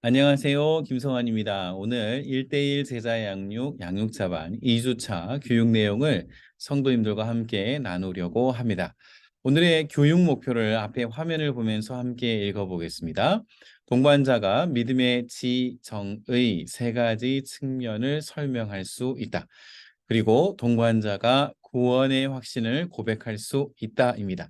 안녕하세요. 김성환입니다. 오늘 1대1 제자 양육, 양육 자반 2주차 교육 내용을 성도님들과 함께 나누려고 합니다. 오늘의 교육 목표를 앞에 화면을 보면서 함께 읽어보겠습니다. 동반자가 믿음의 지 정의 세 가지 측면을 설명할 수 있다. 그리고 동반자가 구원의 확신을 고백할 수 있다입니다.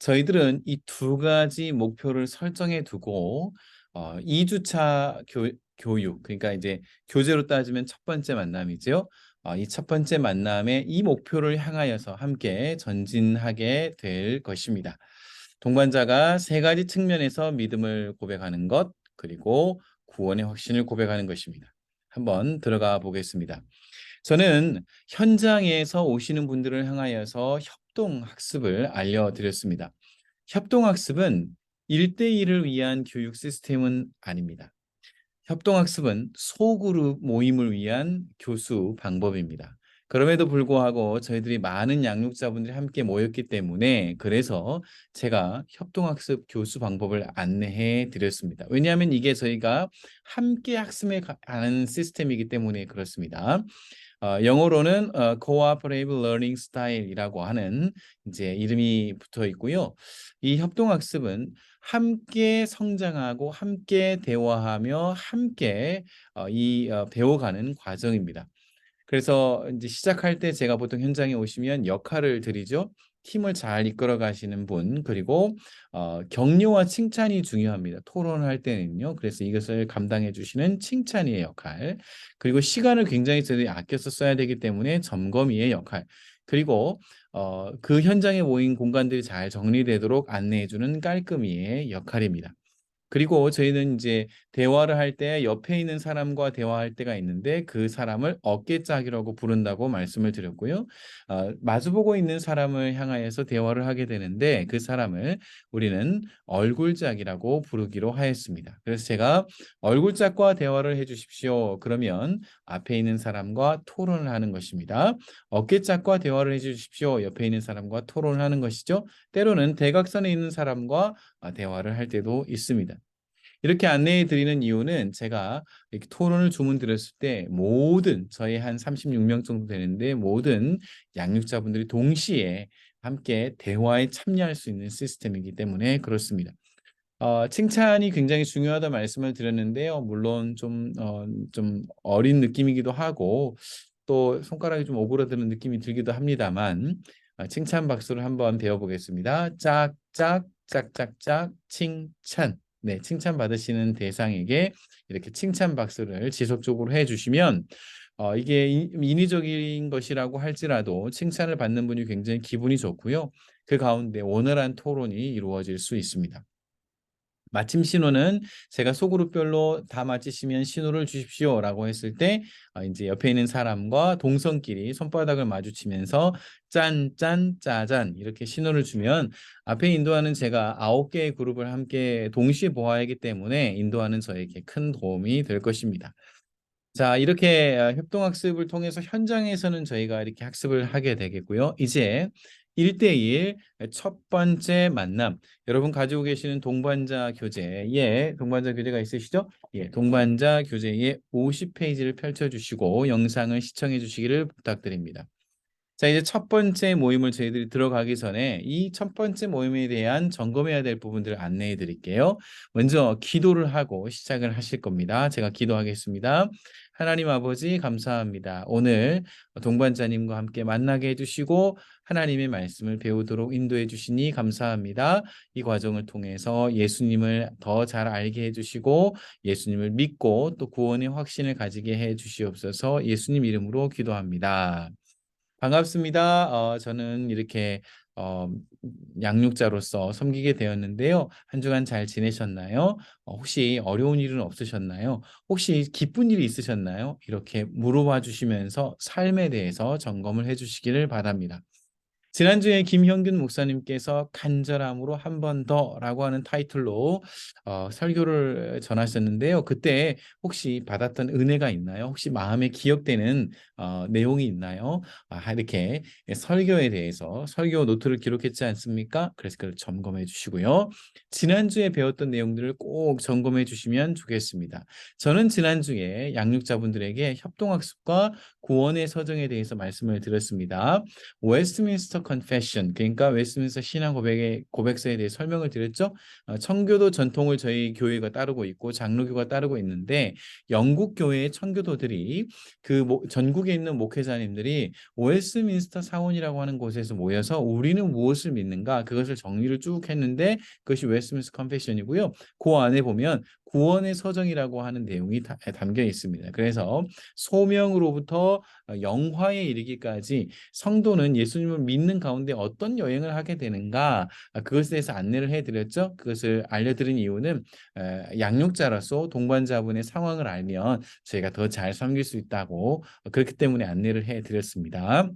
저희들은 이 두 가지 목표를 설정해 두고 어 2주차 교 교육 그러니까 이제 교재로 따지면 첫 번째 만남이죠. 어이 첫 번째 만남에 이 목표를 향하여서 함께 전진하게 될 것입니다. 동반자가 세 가지 측면에서 믿음을 고백하는 것 그리고 구원의 확신을 고백하는 것입니다. 한번 들어가 보겠습니다. 저는 현장에서 오시는 분들을 향하여서 협동 학습을 알려드렸습니다. 협동 학습은 1대1을 위한 교육 시스템은 아닙니다. 협동 학습은 소그룹 모임을 위한 교수 방법입니다. 그럼에도 불구하고 저희들이 많은 양육자분들이 함께 모였기 때문에 그래서 제가 협동학습 교수 방법을 안내해 드렸습니다. 왜냐하면 이게 저희가 함께 학습에 가는 시스템이기 때문에 그렇습니다. 어, 영어로는 어, Cooperative Learning Style이라고 하는 이제 이름이 붙어 있고요. 이 협동학습은 함께 성장하고 함께 대화하며 함께 어, 이 어, 배워가는 과정입니다. 그래서 이제 시작할 때 제가 보통 현장에 오시면 역할을 드리죠. 팀을 잘 이끌어 가시는 분 그리고 어, 격려와 칭찬이 중요합니다. 토론할 때는요. 그래서 이것을 감당해 주시는 칭찬이의 역할 그리고 시간을 굉장히 저희들이 아껴서 써야 되기 때문에 점검이의 역할 그리고 어, 그 현장에 모인 공간들이 잘 정리되도록 안내해 주는 깔끔이의 역할입니다. 그리고 저희는 이제 대화를 할 때 옆에 있는 사람과 대화할 때가 있는데 그 사람을 어깨짝이라고 부른다고 말씀을 드렸고요. 어, 마주보고 있는 사람을 향하여서 대화를 하게 되는데 그 사람을 우리는 얼굴짝이라고 부르기로 하였습니다. 그래서 제가 얼굴짝과 대화를 해 주십시오. 그러면 앞에 있는 사람과 토론을 하는 것입니다. 어깨짝과 대화를 해 주십시오. 옆에 있는 사람과 토론을 하는 것이죠. 때로는 대각선에 있는 사람과 아, 대화를 할 때도 있습니다. 이렇게 안내해 드리는 이유는 제가 이렇게 토론을 주문 드렸을 때 모든 저희 한 36명 정도 되는데 모든 양육자분들이 동시에 함께 대화에 참여할 수 있는 시스템이기 때문에 그렇습니다. 어, 칭찬이 굉장히 중요하다 말씀을 드렸는데요. 물론 좀, 어, 좀 어린 느낌이기도 하고 또 손가락이 좀 오그라드는 느낌이 들기도 합니다만 어, 칭찬 박수를 한번 배워보겠습니다. 짝짝 짝짝짝 칭찬 네, 칭찬 받으시는 대상에게 이렇게 칭찬 박수를 지속적으로 해주시면 어, 이게 인위적인 것이라고 할지라도 칭찬을 받는 분이 굉장히 기분이 좋고요. 그 가운데 원활한 토론이 이루어질 수 있습니다. 마침 신호는 제가 소그룹별로 다 마치시면 신호를 주십시오 라고 했을 때 어, 이제 옆에 있는 사람과 동성끼리 손바닥을 마주치면서 짠짠 짜잔 이렇게 신호를 주면 앞에 인도하는 제가 아홉 개의 그룹을 함께 동시에 보아야 하기 때문에 인도하는 저에게 큰 도움이 될 것입니다. 자, 이렇게 어, 협동학습을 통해서 현장에서는 저희가 이렇게 학습을 하게 되겠고요. 이제 1대1 첫 번째 만남. 여러분 가지고 계시는 동반자 교재에 동반자 교재가 있으시죠? 예, 동반자 교재에 50페이지를 펼쳐 주시고 영상을 시청해 주시기를 부탁드립니다. 자, 이제 첫 번째 모임을 저희들이 들어가기 전에 이 첫 번째 모임에 대한 점검해야 될 부분들을 안내해 드릴게요. 먼저 기도를 하고 시작을 하실 겁니다. 제가 기도하겠습니다. 하나님 아버지 감사합니다. 오늘 동반자님과 함께 만나게 해주시고 하나님의 말씀을 배우도록 인도해 주시니 감사합니다. 이 과정을 통해서 예수님을 더 잘 알게 해 주시고 예수님을 믿고 또 구원의 확신을 가지게 해 주시옵소서 예수님 이름으로 기도합니다. 반갑습니다. 어, 저는 이렇게 어, 양육자로서 섬기게 되었는데요. 한 주간 잘 지내셨나요? 어, 혹시 어려운 일은 없으셨나요? 혹시 기쁜 일이 있으셨나요? 이렇게 물어봐 주시면서 삶에 대해서 점검을 해 주시기를 바랍니다. 지난주에 김형균 목사님께서 간절함으로 한 번 더라고 하는 타이틀로 어, 설교를 전하셨는데요. 그때 혹시 받았던 은혜가 있나요? 혹시 마음에 기억되는 어, 내용이 있나요? 아, 이렇게 설교에 대해서 설교 노트를 기록했지 않습니까? 그래서 그걸 점검해 주시고요. 지난주에 배웠던 내용들을 꼭 점검해 주시면 좋겠습니다. 저는 지난주에 양육자분들에게 협동학습과 구원의 서정에 대해서 말씀을 드렸습니다. 웨스트민스터 컨페션 그러니까 웨스트민스터 신앙 고백의 고백서에 대해 설명을 드렸죠. 어, 청교도 전통을 저희 교회가 따르고 있고 장로교가 따르고 있는데 영국 교회의 청교도들이 그 모, 전국에 있는 목회자님들이 웨스트민스터 사원이라고 하는 곳에서 모여서 우리는 무엇을 믿는가 그것을 정리를 쭉 했는데 그것이 웨스트민스터 컨페션이고요. 그 안에 보면 구원의 서정이라고 하는 내용이 다, 담겨 있습니다. 그래서 소명으로부터 영화에 이르기까지 성도는 예수님을 믿는 가운데 어떤 여행을 하게 되는가 아, 그것에 대해서 안내를 해드렸죠. 그것을 알려드린 이유는 양육자로서 동반자분의 상황을 알면 저희가 더 잘 섬길 수 있다고 그렇기 때문에 안내를 해드렸습니다.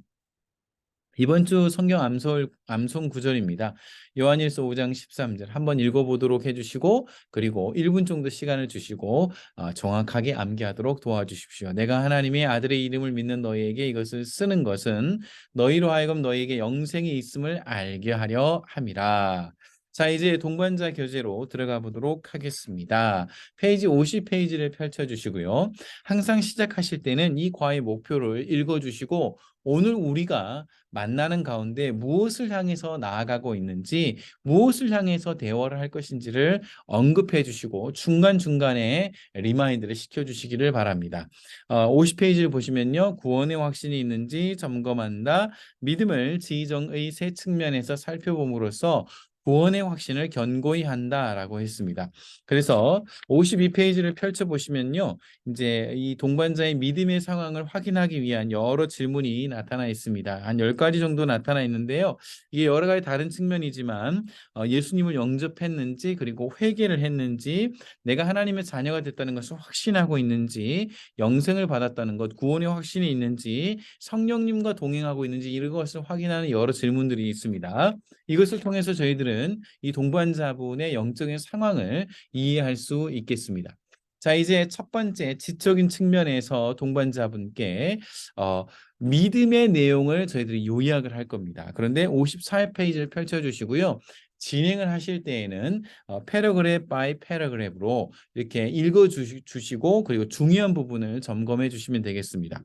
이번 주 성경 암솔, 암송 구절입니다. 요한일서 5장 13절 한번 읽어보도록 해주시고 그리고 1분 정도 시간을 주시고 어, 정확하게 암기하도록 도와주십시오. 내가 하나님의 아들의 이름을 믿는 너희에게 이것을 쓰는 것은 너희로 하여금 너희에게 영생이 있음을 알게 하려 함이라. 자, 이제 동반자 교재로 들어가 보도록 하겠습니다. 페이지 50페이지를 펼쳐 주시고요. 항상 시작하실 때는 이 과의 목표를 읽어 주시고 오늘 우리가 만나는 가운데 무엇을 향해서 나아가고 있는지, 무엇을 향해서 대화를 할 것인지를 언급해 주시고 중간중간에 리마인드를 시켜 주시기를 바랍니다. 어, 50페이지를 보시면요. 구원의 확신이 있는지 점검한다. 믿음을 지정의 세 측면에서 살펴봄으로써 구원의 확신을 견고히 한다라고 했습니다. 그래서 52페이지를 펼쳐보시면요. 이제 이 동반자의 믿음의 상황을 확인하기 위한 여러 질문이 나타나 있습니다. 한 10가지 정도 나타나 있는데요. 이게 여러 가지 다른 측면이지만 어, 예수님을 영접했는지 그리고 회개를 했는지 내가 하나님의 자녀가 됐다는 것을 확신하고 있는지 영생을 받았다는 것, 구원의 확신이 있는지 성령님과 동행하고 있는지 이런 것을 확인하는 여러 질문들이 있습니다. 이것을 통해서 저희들은 이 동반자분의 영적인 상황을 이해할 수 있겠습니다. 자, 이제 첫 번째 지적인 측면에서 동반자분께 어, 믿음의 내용을 저희들이 요약을 할 겁니다. 그런데 54페이지를 펼쳐주시고요. 진행을 하실 때에는 어, 패러그래프 바이 패러그래프로 이렇게 읽어 주시고 그리고 중요한 부분을 점검해 주시면 되겠습니다.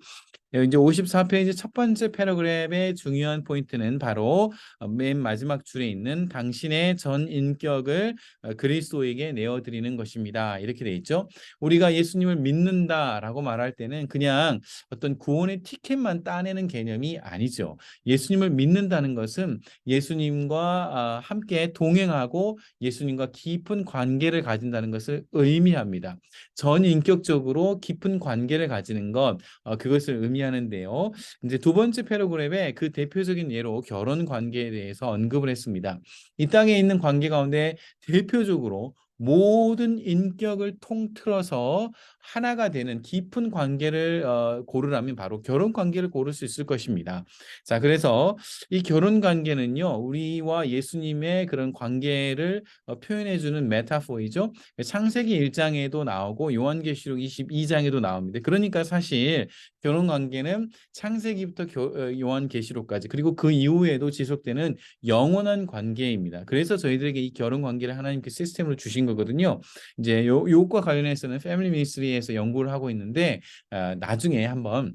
네, 이제 54페이지 첫 번째 패러그램의 중요한 포인트는 바로 어, 맨 마지막 줄에 있는 당신의 전 인격을 어, 그리스도에게 내어드리는 것입니다. 이렇게 돼 있죠. 우리가 예수님을 믿는다라고 말할 때는 그냥 어떤 구원의 티켓만 따내는 개념이 아니죠. 예수님을 믿는다는 것은 예수님과 아, 함께 동행하고 예수님과 깊은 관계를 가진다는 것을 의미합니다. 전 인격적으로 깊은 관계를 가지는 것 어, 그것을 의미 의미하는데요. 이제 두 번째 패러그램에 그 대표적인 예로 결혼 관계에 대해서 언급을 했습니다. 이 땅에 있는 관계 가운데 대표적으로 모든 인격을 통틀어서 하나가 되는 깊은 관계를 어, 고르라면 바로 결혼 관계를 고를 수 있을 것입니다. 자, 그래서 이 결혼 관계는요, 우리와 예수님의 그런 관계를 어, 표현해주는 메타포이죠. 창세기 1장에도 나오고 요한계시록 22장에도 나옵니다. 그러니까 사실 결혼 관계는 창세기부터 교, 어, 요한계시록까지 그리고 그 이후에도 지속되는 영원한 관계입니다. 그래서 저희들에게 이 결혼 관계를 하나님 그 시스템으로 주신 거 거든요. 이제 요 요과 관련해서는 패밀리 미니스트리에서 연구를 하고 있는데 어, 나중에 한번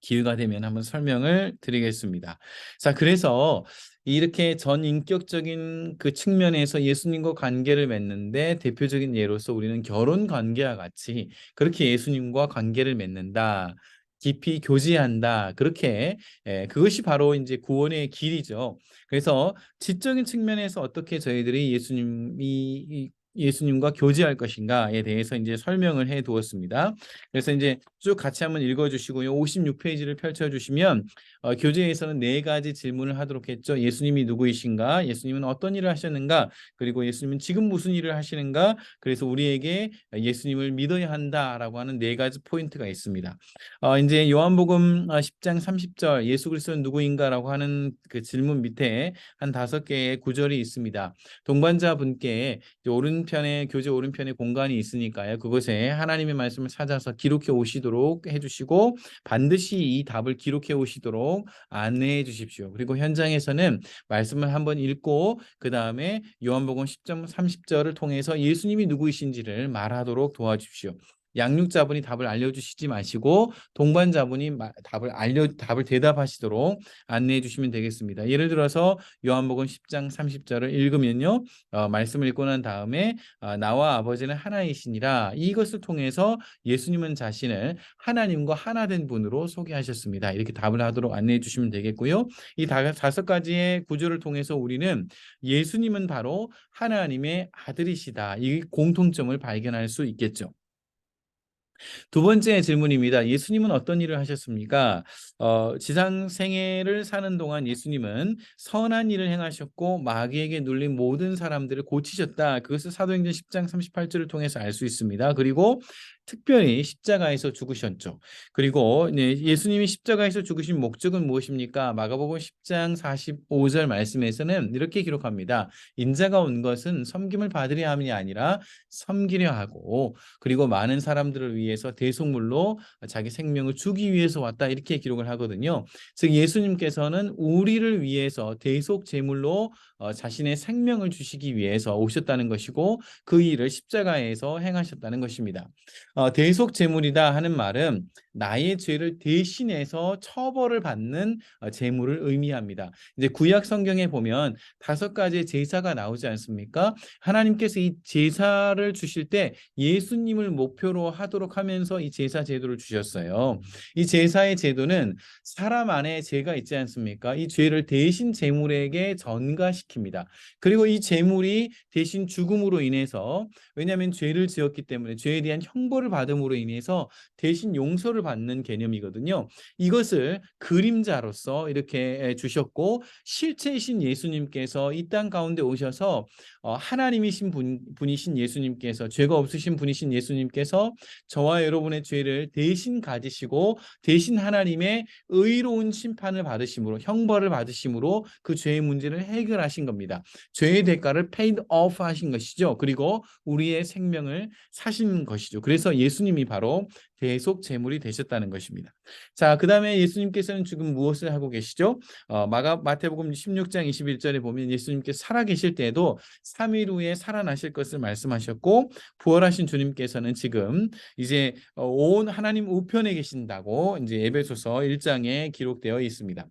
기회가 되면 한번 설명을 드리겠습니다. 자, 그래서 이렇게 전 인격적인 그 측면에서 예수님과 관계를 맺는데 대표적인 예로서 우리는 결혼 관계와 같이 그렇게 예수님과 관계를 맺는다. 깊이 교제한다. 그렇게 예, 그것이 바로 이제 구원의 길이죠. 그래서 지적인 측면에서 어떻게 저희들이 예수님이 예수님과 교제할 것인가에 대해서 이제 설명을 해 두었습니다. 그래서 이제 쭉 같이 한번 읽어 주시고요. 56페이지를 펼쳐 주시면 어, 교제에서는 네 가지 질문을 하도록 했죠. 예수님이 누구이신가? 예수님은 어떤 일을 하셨는가? 그리고 예수님은 지금 무슨 일을 하시는가? 그래서 우리에게 예수님을 믿어야 한다라고 하는 네 가지 포인트가 있습니다. 어, 이제 요한복음 10장 30절 예수 그리스도는 누구인가라고 하는 그 질문 밑에 한 다섯 개의 구절이 있습니다. 동반자 분께 오른 편에 교제 오른편에 공간이 있으니까요. 그곳에 하나님의 말씀을 찾아서 기록해 오시도록 해주시고 반드시 이 답을 기록해 오시도록 안내해 주십시오. 그리고 현장에서는 말씀을 한번 읽고 그 다음에 요한복음 10장 30절을 통해서 예수님이 누구이신지를 말하도록 도와주십시오. 양육자분이 답을 알려주시지 마시고 동반자분이 답을 알려 답을 대답하시도록 안내해 주시면 되겠습니다. 예를 들어서 요한복음 10장 30절을 읽으면요, 어, 말씀을 읽고 난 다음에 어, 나와 아버지는 하나이시니라 이것을 통해서 예수님은 자신을 하나님과 하나 된 분으로 소개하셨습니다. 이렇게 답을 하도록 안내해 주시면 되겠고요. 이 다섯 가지의 구조를 통해서 우리는 예수님은 바로 하나님의 아들이시다 이 공통점을 발견할 수 있겠죠. 두 번째 질문입니다. 예수님은 어떤 일을 하셨습니까? 어, 지상 생애를 사는 동안 예수님은 선한 일을 행하셨고 마귀에게 눌린 모든 사람들을 고치셨다. 그것을 사도행전 10장 38절을 통해서 알 수 있습니다. 그리고 특별히 십자가에서 죽으셨죠. 그리고 예수님이 십자가에서 죽으신 목적은 무엇입니까? 마가복음 10장 45절 말씀에서는 이렇게 기록합니다. 인자가 온 것은 섬김을 받으려 함이 아니라 섬기려 하고 그리고 많은 사람들을 위해서 대속물로 자기 생명을 주기 위해서 왔다 이렇게 기록을 하거든요. 즉 예수님께서는 우리를 위해서 대속 제물로 어, 자신의 생명을 주시기 위해서 오셨다는 것이고 그 일을 십자가에서 행하셨다는 것입니다. 어, 대속 제물이다 하는 말은 나의 죄를 대신해서 처벌을 받는 어, 제물을 의미합니다. 이제 구약 성경에 보면 다섯 가지의 제사가 나오지 않습니까? 하나님께서 이 제사를 주실 때 예수님을 목표로 하도록 하면서 이 제사 제도를 주셨어요. 이 제사의 제도는 사람 안에 죄가 있지 않습니까? 이 죄를 대신 제물에게 전가시킵니다. 그리고 이 제물이 대신 죽음으로 인해서 왜냐하면 죄를 지었기 때문에 죄에 대한 형벌을 받음으로 인해서 대신 용서를 받는 개념이거든요. 이것을 그림자로서 이렇게 주셨고 실체이신 예수님께서 이 땅 가운데 오셔서 어, 하나님이신 분, 분이신 예수님께서 죄가 없으신 분이신 예수님께서 저와 여러분의 죄를 대신 가지시고 대신 하나님의 의로운 심판을 받으심으로 형벌을 받으심으로 그 죄의 문제를 해결하신 겁니다. 죄의 대가를 paid off 하신 것이죠. 그리고 우리의 생명을 사신 것이죠. 그래서 예수님이 바로 대속 제물이 되셨다는 것입니다. 자, 그 다음에 예수님께서는 지금 무엇을 하고 계시죠? 어, 마가 마태복음 16장 21절에 보면 예수님께서 살아 계실 때에도 3일 후에 살아나실 것을 말씀하셨고 부활하신 주님께서는 지금 이제 어, 온 하나님 우편에 계신다고 이제 에베소서 1장에 기록되어 있습니다.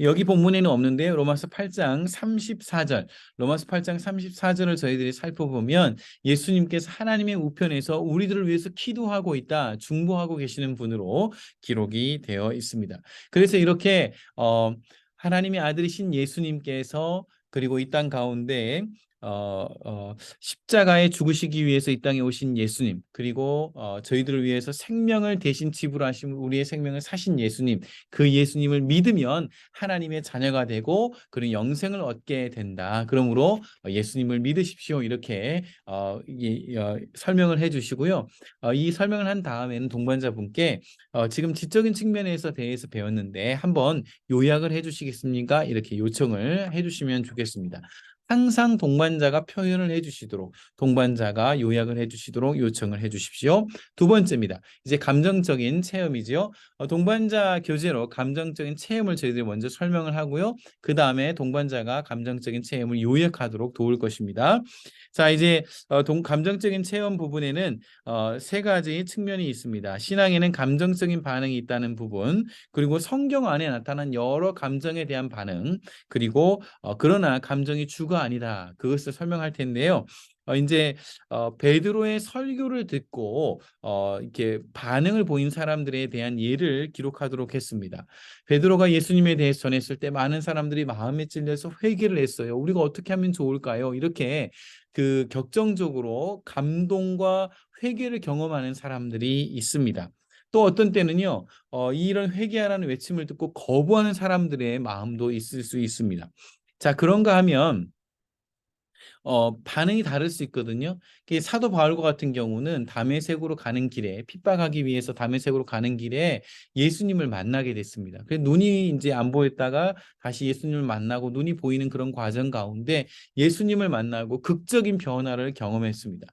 여기 본문에는 없는데 로마서 8장 34절, 로마서 8장 34절을 저희들이 살펴보면 예수님께서 하나님의 우편에서 우리들을 위해서 기도하고 있다, 중보하고 계시는 분으로 기록이 되어 있습니다. 그래서 이렇게 어, 하나님의 아들이신 예수님께서 그리고 이 땅 가운데 어, 어, 십자가에 죽으시기 위해서 이 땅에 오신 예수님 그리고 어, 저희들을 위해서 생명을 대신 지불하신 우리의 생명을 사신 예수님 그 예수님을 믿으면 하나님의 자녀가 되고 그런 영생을 얻게 된다. 그러므로 예수님을 믿으십시오 이렇게 어, 이, 어, 설명을 해주시고요. 어, 이 설명을 한 다음에는 동반자분께 어, 지금 지적인 측면에서 대해서 배웠는데 한번 요약을 해주시겠습니까? 이렇게 요청을 해주시면 좋겠습니다. 항상 동반자가 표현을 해주시도록 동반자가 요약을 해주시도록 요청을 해주십시오. 두 번째입니다. 이제 감정적인 체험이지요. 어, 동반자 교재로 감정적인 체험을 저희들이 먼저 설명을 하고요. 그 다음에 동반자가 감정적인 체험을 요약하도록 도울 것입니다. 자 이제 어, 동, 감정적인 체험 부분에는 어, 세 가지 측면이 있습니다. 신앙에는 감정적인 반응이 있다는 부분, 그리고 성경 안에 나타난 여러 감정에 대한 반응, 그리고 어, 그러나 감정이 주가 아니다. 그것을 설명할 텐데요. 어, 이제 어, 베드로의 설교를 듣고 어, 이렇게 반응을 보인 사람들에 대한 예를 기록하도록 했습니다. 베드로가 예수님에 대해서 전했을 때 많은 사람들이 마음에 찔려서 회개를 했어요. 우리가 어떻게 하면 좋을까요? 이렇게 그 격정적으로 감동과 회개를 경험하는 사람들이 있습니다. 또 어떤 때는요, 어, 이런 회개하라는 외침을 듣고 거부하는 사람들의 마음도 있을 수 있습니다. 자, 그런가 하면 어, 반응이 다를 수 있거든요. 그 사도 바울과 같은 경우는 다메섹으로 가는 길에 핍박하기 위해서 다메섹으로 가는 길에 예수님을 만나게 됐습니다. 그 눈이 이제 안 보였다가 다시 예수님을 만나고 눈이 보이는 그런 과정 가운데 예수님을 만나고 극적인 변화를 경험했습니다.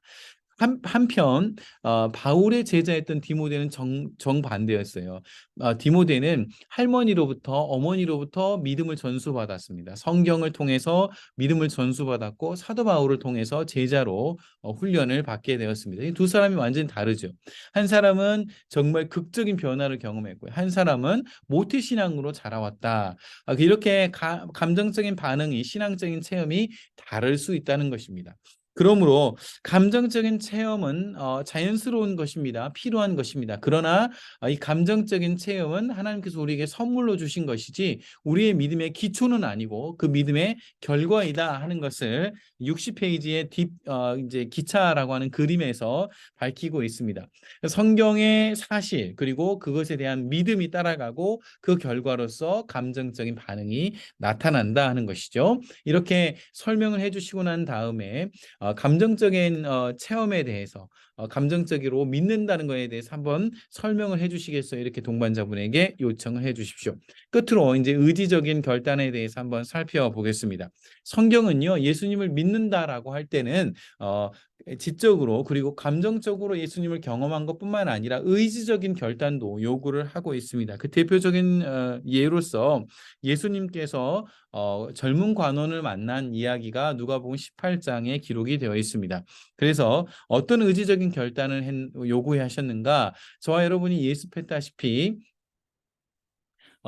한, 한편 어, 바울의 제자였던 디모데는 정, 정반대였어요. 어, 디모데는 할머니로부터 어머니로부터 믿음을 전수받았습니다. 성경을 통해서 믿음을 전수받았고 사도 바울을 통해서 제자로 어, 훈련을 받게 되었습니다. 이 두 사람이 완전히 다르죠. 한 사람은 정말 극적인 변화를 경험했고요. 한 사람은 모태 신앙으로 자라왔다. 아, 이렇게 가, 감정적인 반응이 신앙적인 체험이 다를 수 있다는 것입니다. 그러므로 감정적인 체험은 어, 자연스러운 것입니다. 필요한 것입니다. 그러나 어, 이 감정적인 체험은 하나님께서 우리에게 선물로 주신 것이지 우리의 믿음의 기초는 아니고 그 믿음의 결과이다 하는 것을 60페이지의 딥 어, 이제 기차라고 하는 그림에서 밝히고 있습니다. 성경의 사실 그리고 그것에 대한 믿음이 따라가고 그 결과로서 감정적인 반응이 나타난다 하는 것이죠. 이렇게 설명을 해주시고 난 다음에 어, 감정적인 어, 체험에 대해서 어, 감정적으로 믿는다는 것에 대해서 한번 설명을 해주시겠어요? 이렇게 동반자분에게 요청을 해주십시오. 끝으로 이제 의지적인 결단에 대해서 한번 살펴보겠습니다. 성경은요 예수님을 믿는다라고 할 때는 어, 지적으로 그리고 감정적으로 예수님을 경험한 것뿐만 아니라 의지적인 결단도 요구를 하고 있습니다. 그 대표적인 어, 예로서 예수님께서 어, 젊은 관원을 만난 이야기가 누가복음 18장에 기록이 되어 있습니다. 그래서 어떤 의지적인 결단을 요구하셨는가? 저와 여러분이 예습했다시피 어,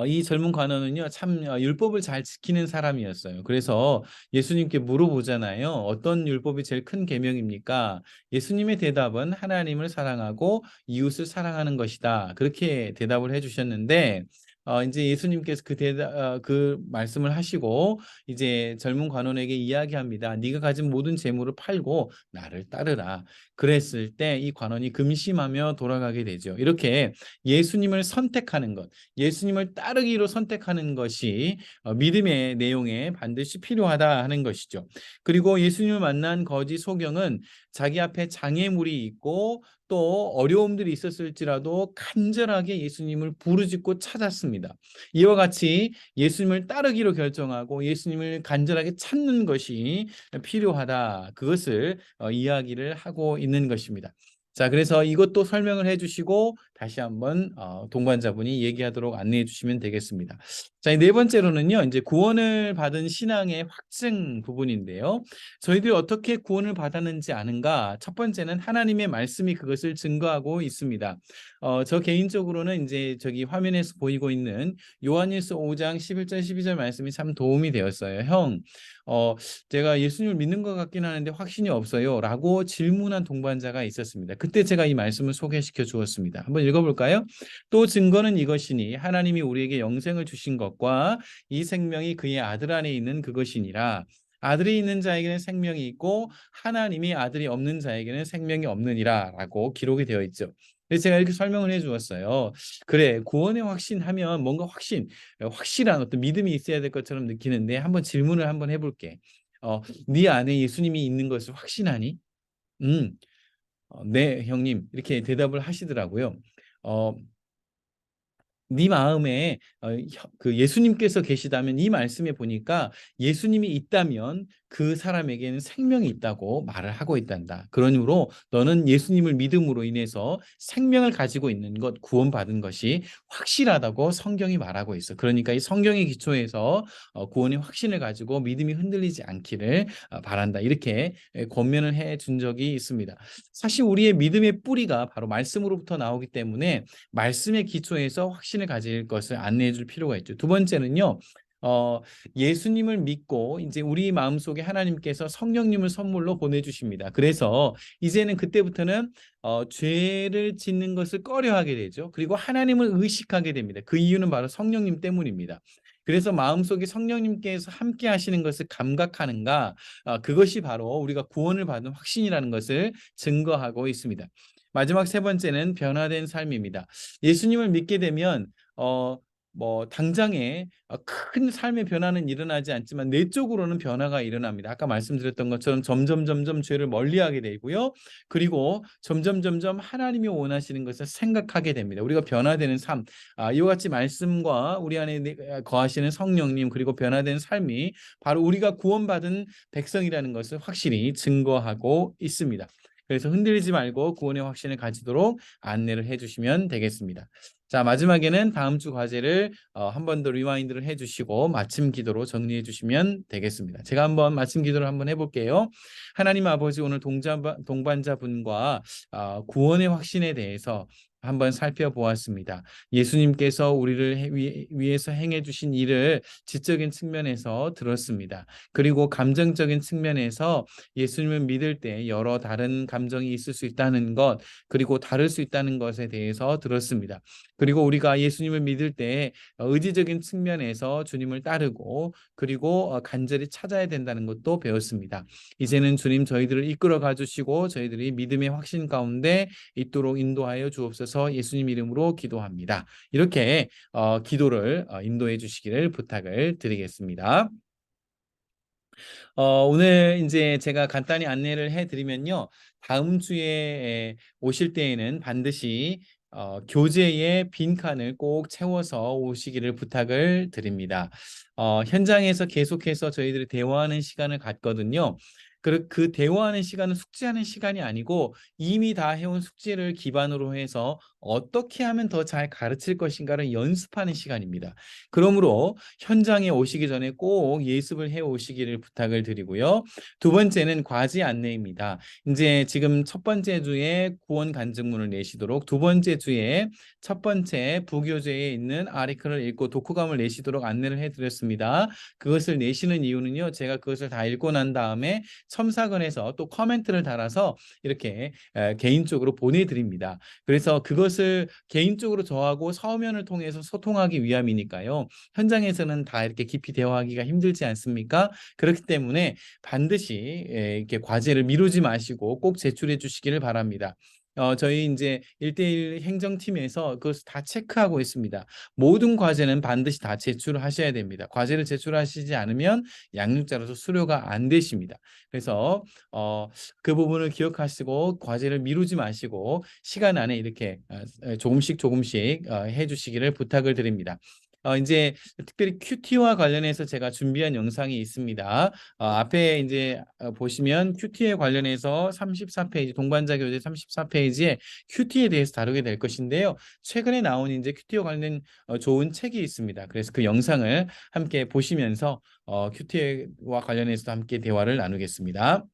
이 젊은 관원은요, 참 어, 율법을 잘 지키는 사람이었어요. 그래서 예수님께 물어보잖아요. 어떤 율법이 제일 큰 계명입니까? 예수님의 대답은 하나님을 사랑하고 이웃을 사랑하는 것이다. 그렇게 대답을 해주셨는데, 어, 이제 예수님께서 그 대답, 어, 그 말씀을 하시고 이제 젊은 관원에게 이야기합니다. 네가 가진 모든 재물을 팔고 나를 따르라. 그랬을 때 이 관원이 금심하며 돌아가게 되죠. 이렇게 예수님을 선택하는 것, 예수님을 따르기로 선택하는 것이 어, 믿음의 내용에 반드시 필요하다 하는 것이죠. 그리고 예수님을 만난 거지 소경은 자기 앞에 장애물이 있고 또 어려움들이 있었을지라도 간절하게 예수님을 부르짖고 찾았습니다. 이와 같이 예수님을 따르기로 결정하고 예수님을 간절하게 찾는 것이 필요하다. 그것을 어, 이야기를 하고 있는 것입니다. 자, 그래서 이것도 설명을 해주시고 다시 한번 어, 동반자분이 얘기하도록 안내해 주시면 되겠습니다. 자, 네 번째로는요, 이제 구원을 받은 신앙의 확증 부분인데요. 저희들이 어떻게 구원을 받았는지 아는가? 첫 번째는 하나님의 말씀이 그것을 증거하고 있습니다. 어, 저 개인적으로는 이제 저기 화면에서 보이고 있는 요한일서 5장 11절 12절 말씀이 참 도움이 되었어요. 형, 어, 제가 예수님을 믿는 것 같긴 하는데 확신이 없어요. 라고 질문한 동반자가 있었습니다. 그때 제가 이 말씀을 소개시켜 주었습니다. 한번 읽어볼까요? 또 증거는 이것이니 하나님이 우리에게 영생을 주신 것과 이 생명이 그의 아들 안에 있는 그것이니라. 아들이 있는 자에게는 생명이 있고 하나님이 아들이 없는 자에게는 생명이 없느니라 라고 기록이 되어 있죠. 그래서 제가 이렇게 설명을 해 주었어요. 그래, 구원의 확신하면 뭔가 확신, 확실한 어떤 믿음이 있어야 될 것처럼 느끼는데 한번 질문을 한번 해볼게. 어, 네 안에 예수님이 있는 것을 확신하니? 음, 어, 네, 형님. 이렇게 대답을 하시더라고요. 어, 네 마음에 어, 그 예수님께서 계시다면 이 말씀에 보니까 예수님이 있다면 그 사람에게는 생명이 있다고 말을 하고 있단다. 그러므로 너는 예수님을 믿음으로 인해서 생명을 가지고 있는 것, 구원받은 것이 확실하다고 성경이 말하고 있어. 그러니까 이 성경의 기초에서 어, 구원의 확신을 가지고 믿음이 흔들리지 않기를 어, 바란다. 이렇게 권면을 해 준 적이 있습니다. 사실 우리의 믿음의 뿌리가 바로 말씀으로부터 나오기 때문에 말씀의 기초에서 확신 확신을 가질 것을 안내해 줄 필요가 있죠. 두 번째는요. 어, 예수님을 믿고 이제 우리 마음속에 하나님께서 성령님을 선물로 보내주십니다. 그래서 이제는 그때부터는 어, 죄를 짓는 것을 꺼려하게 되죠. 그리고 하나님을 의식하게 됩니다. 그 이유는 바로 성령님 때문입니다. 그래서 마음속에 성령님께서 함께 하시는 것을 감각하는가 어, 그것이 바로 우리가 구원을 받은 확신이라는 것을 증거하고 있습니다. 마지막 세 번째는 변화된 삶입니다. 예수님을 믿게 되면 어, 뭐 당장에 어, 큰 삶의 변화는 일어나지 않지만 내적으로는 변화가 일어납니다. 아까 말씀드렸던 것처럼 점점 점점 죄를 멀리하게 되고요. 그리고 점점 점점 하나님이 원하시는 것을 생각하게 됩니다. 우리가 변화되는 삶, 아, 이와 같이 말씀과 우리 안에 거하시는 성령님 그리고 변화된 삶이 바로 우리가 구원받은 백성이라는 것을 확실히 증거하고 있습니다. 그래서 흔들리지 말고 구원의 확신을 가지도록 안내를 해주시면 되겠습니다. 자 마지막에는 다음 주 과제를 어, 한 번 더 리마인드를 해주시고 마침 기도로 정리해 주시면 되겠습니다. 제가 한번 마침 기도를 한번 해볼게요. 하나님 아버지 오늘 동자, 동반자분과 어, 구원의 확신에 대해서 한번 살펴보았습니다. 예수님께서 우리를 위해서 행해 주신 일을 지적인 측면에서 들었습니다. 그리고 감정적인 측면에서 예수님을 믿을 때 여러 다른 감정이 있을 수 있다는 것, 그리고 다를 수 있다는 것에 대해서 들었습니다. 그리고 우리가 예수님을 믿을 때 의지적인 측면에서 주님을 따르고 그리고 어, 간절히 찾아야 된다는 것도 배웠습니다. 이제는 주님 저희들을 이끌어 가 주시고 저희들이 믿음의 확신 가운데 있도록 인도하여 주옵소서 예수님 이름으로 기도합니다. 이렇게 어, 기도를 어, 인도해 주시기를 부탁을 드리겠습니다. 어, 오늘 이제 제가 간단히 안내를 해드리면요. 다음 주에 오실 때에는 반드시 어, 교재의 빈칸을 꼭 채워서 오시기를 부탁을 드립니다. 어, 현장에서 계속해서 저희들이 대화하는 시간을 갖거든요. 그, 그 대화하는 시간은 숙제하는 시간이 아니고 이미 다 해온 숙제를 기반으로 해서 어떻게 하면 더 잘 가르칠 것인가를 연습하는 시간입니다. 그러므로 현장에 오시기 전에 꼭 예습을 해 오시기를 부탁을 드리고요. 두 번째는 과제 안내입니다. 이제 지금 첫 번째 주에 구원 간증문을 내시도록 두 번째 주에 첫 번째 부교재에 있는 아리클을 읽고 독후감을 내시도록 안내를 해드렸습니다. 그것을 내시는 이유는요. 제가 그것을 다 읽고 난 다음에 첨삭원에서 또 커멘트를 달아서 이렇게 개인적으로 보내드립니다. 그래서 그것 을 개인적으로 저하고 서면을 통해서 소통하기 위함이니까요. 현장에서는 다 이렇게 깊이 대화하기가 힘들지 않습니까? 그렇기 때문에 반드시 이렇게 과제를 미루지 마시고 꼭 제출해 주시기를 바랍니다. 어, 저희 이제 일대일 행정팀에서 그것을 다 체크하고 있습니다. 모든 과제는 반드시 다 제출을 하셔야 됩니다. 과제를 제출하시지 않으면 양육자로서 수료가 안 되십니다. 그래서 어, 그 부분을 기억하시고 과제를 미루지 마시고 시간 안에 이렇게 어, 조금씩 조금씩 어, 해주시기를 부탁을 드립니다. 어, 이제 특별히 큐티와 관련해서 제가 준비한 영상이 있습니다. 어, 앞에 이제 어, 보시면 큐티에 관련해서 34페이지, 동반자 교재 34페이지에 큐티에 대해서 다루게 될 것인데요. 최근에 나온 이제 큐티와 관련 어, 좋은 책이 있습니다. 그래서 그 영상을 함께 보시면서 어, 큐티와 관련해서 함께 대화를 나누겠습니다.